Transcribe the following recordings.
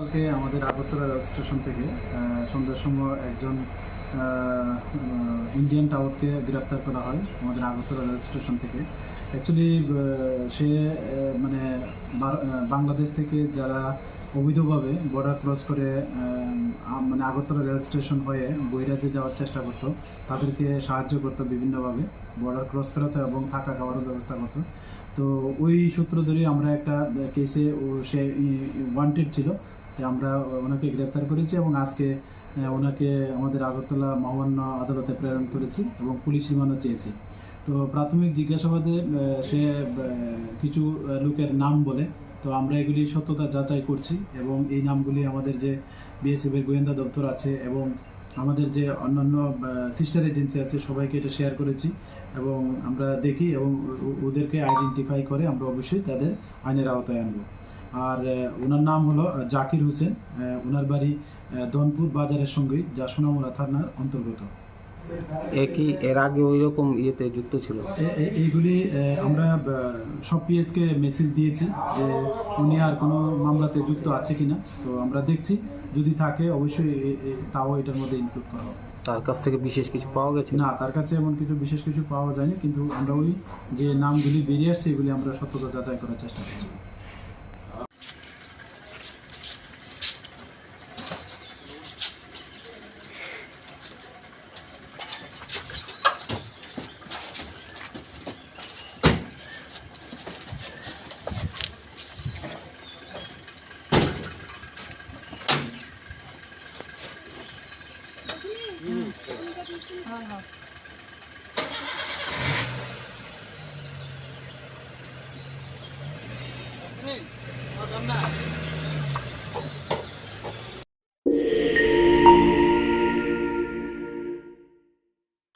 কালকে আমাদের Agartala rail station থেকে সন্ধ্যার সময় একজন ইন্ডিয়ান টাওয়ারকে গ্রেপ্তার করা হয় আমাদের আগরতলা রেল স্টেশন থেকে। অ্যাকচুয়ালি সে মানে বাংলাদেশ থেকে যারা অবৈধভাবে বর্ডার ক্রস করে মানে আগরতলা রেল স্টেশন হয়ে বহিরাজ্যে যাওয়ার চেষ্টা করতো, তাদেরকে সাহায্য করতো বিভিন্নভাবে। বর্ডার ক্রস করাতো এবং থাকা খাওয়ারও ব্যবস্থা করতো। তো ওই সূত্র ধরে আমরা একটা কেসে সে ওয়ান্টেড ছিল। আমরা ওনাকে গ্রেপ্তার করেছি এবং আজকে ওনাকে আমাদের আগরতলা মহামান্য আদালতে প্রেরণ করেছি এবং পুলিশ রিমান্ডও চেয়েছি। তো প্রাথমিক জিজ্ঞাসাবাদে সে কিছু লোকের নাম বলে। তো আমরা এগুলি সত্যতা যাচাই করছি এবং এই নামগুলি আমাদের যে বিএসএফ এর গোয়েন্দা দপ্তর আছে এবং আমাদের যে অন্যান্য সিস্টার এজেন্সি আছে, সবাইকে এটা শেয়ার করেছি এবং আমরা দেখি এবং ওদেরকে আইডেন্টিফাই করে আমরা অবশ্যই তাদের আইনের আওতায় আনব। আর ওনার নাম হলো জাকির হোসেন। ওনার বাড়ি দনপুর বাজারের সঙ্গে যা সোনামুড়া থানার অন্তর্গত। একই এর আগে ওই রকম ইয়েতে যুক্ত ছিল? এইগুলি আমরা সব পিএসকে মেসেজ দিয়েছি যে উনি আর কোনো মামলাতে যুক্ত আছে কিনা। তো আমরা দেখছি যদি থাকে অবশ্যই তাও এটার মধ্যে ইনক্লুড করা হবে। তার কাছ থেকে বিশেষ কিছু পাওয়া গেছে? না তার কাছে এমন কিছু বিশেষ কিছু পাওয়া যায়নি কিন্তু আমরা ওই যে নামগুলি বেরিয়ে আসছে এগুলি আমরা সত্যতা যাচাই করার চেষ্টা করছি। Bye.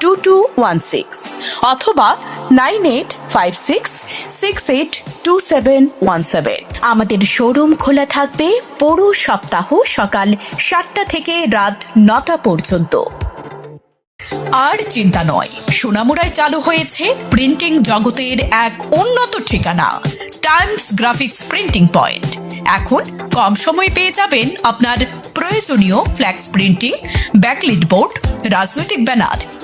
two two one six অথবা nine eight five six six eight two seven one seven আমাদের শোরুম খোলা থাকবে পুরো সপ্তাহ সকাল সাতটা থেকে রাত নটা পর্যন্ত। আর চিন্তা নয়, সোনামুড়ায় চালু হয়েছে প্রিন্টিং জগতের এক উন্নত ঠিকানা টাইমস গ্রাফিক্স প্রিন্টিং পয়েন্ট এখন কম সময়ে পেয়ে যাবেন আপনার প্রয়োজনীয় ফ্ল্যাক্স প্রিন্টিং ব্যাকলিট বোর্ড রাজনৈতিক banner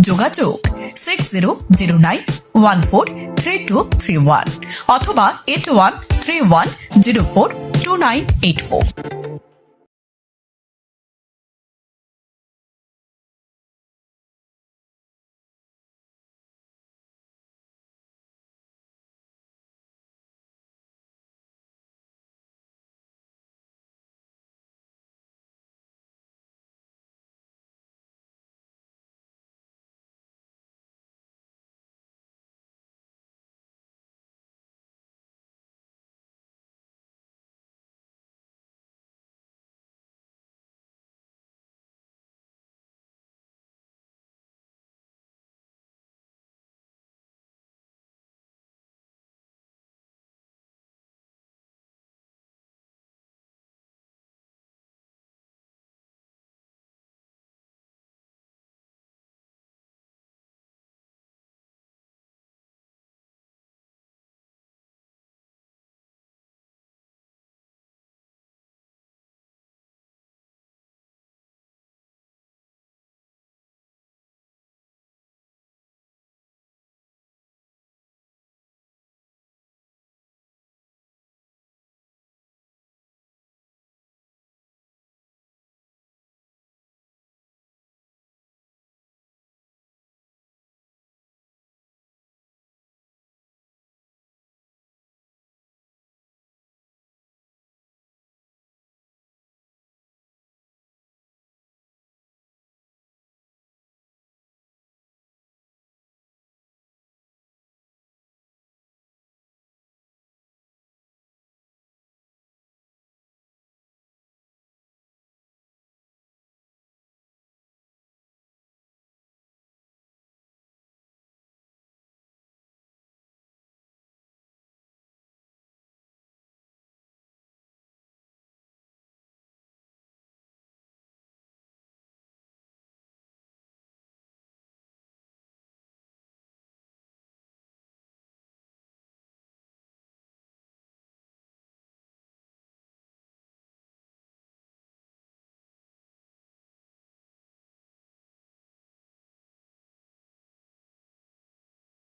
যোগাযোগ six zero zero nine one four three two three one অথবা eight one three one zero four two nine eight four